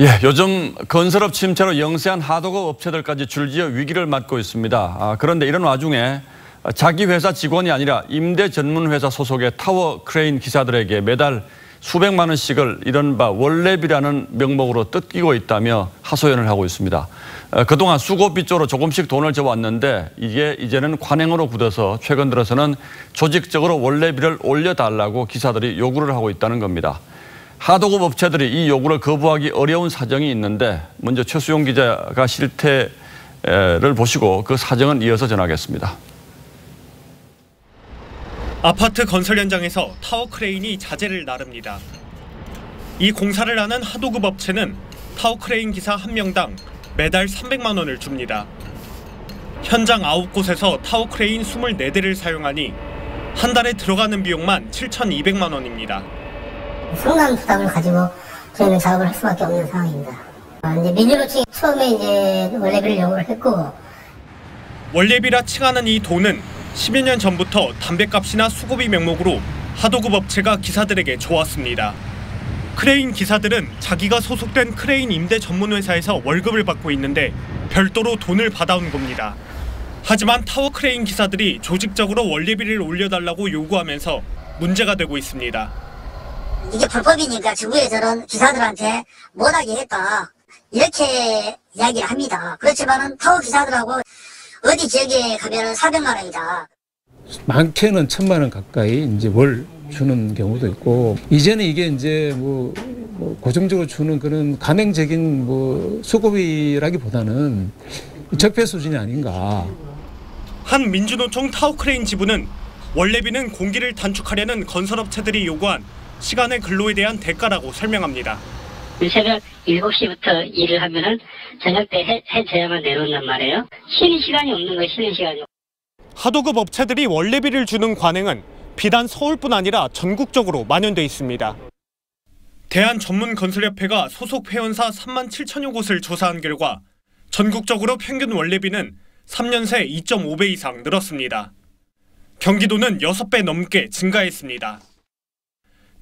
예, 요즘 건설업 침체로 영세한 하도급 업체들까지 줄지어 위기를 맞고 있습니다. 아, 그런데 이런 와중에 자기 회사 직원이 아니라 임대 전문 회사 소속의 타워 크레인 기사들에게 매달 수백만 원씩을 이른바 원래비라는 명목으로 뜯기고 있다며 하소연을 하고 있습니다. 어, 그동안 수고비 쪽으로 조금씩 돈을 줘왔는데 이게 이제는 관행으로 굳어서 최근 들어서는 조직적으로 원래비를 올려달라고 기사들이 요구를 하고 있다는 겁니다. 하도급 업체들이 이 요구를 거부하기 어려운 사정이 있는데 먼저 최수용 기자가 실태를 보시고 그 사정은 이어서 전하겠습니다. 아파트 건설 현장에서 타워 크레인이 자재를 나릅니다. 이 공사를 하는 하도급 업체는 타워 크레인 기사 한 명당 매달 300만 원을 줍니다. 현장 9곳에서 타워 크레인 24대를 사용하니 한 달에 들어가는 비용만 7,200만 원입니다. 상당한 부담을 가지고 저희는 작업을 할 수밖에 없는 상황입니다. 아, 이제 민주노총이 처음에 이제 원래비를 요구를 했고 원래비라 칭하는 이 돈은 10여 년 전부터 담배값이나 수고비 명목으로 하도급 업체가 기사들에게 줘왔습니다. 크레인 기사들은 자기가 소속된 크레인 임대 전문 회사에서 월급을 받고 있는데 별도로 돈을 받아온 겁니다. 하지만 타워 크레인 기사들이 조직적으로 원래비를 올려달라고 요구하면서 문제가 되고 있습니다. 이게 불법이니까 정부에서는 기사들한테 못하게 했다 이렇게 이야기를 합니다. 그렇지만은 타워 기사들하고 어디 지역에 가면은 400만 원이다. 많게는 천만 원 가까이 이제 월 주는 경우도 있고 이제는 이게 이제 뭐, 뭐 고정적으로 주는 그런 가맹적인 뭐 수고비라기보다는 적폐 수준이 아닌가. 한 민주노총 타워크레인 지부는 원래비는 공기를 단축하려는 건설업체들이 요구한 시간의 근로에 대한 대가라고 설명합니다. 새벽 7시부터 일을 하면은 저녁 때 해, 해 져야만 내려온단 말이에요. 쉬는 시간이 없는 거예요, 쉬는 시간이. 하도급 업체들이 원래비를 주는 관행은 비단 서울뿐 아니라 전국적으로 만연돼 있습니다. 대한전문건설협회가 소속 회원사 3만 7천여 곳을 조사한 결과 전국적으로 평균 원래비는 3년 새 2.5배 이상 늘었습니다. 경기도는 6배 넘게 증가했습니다.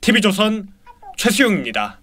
TV조선 최수용입니다.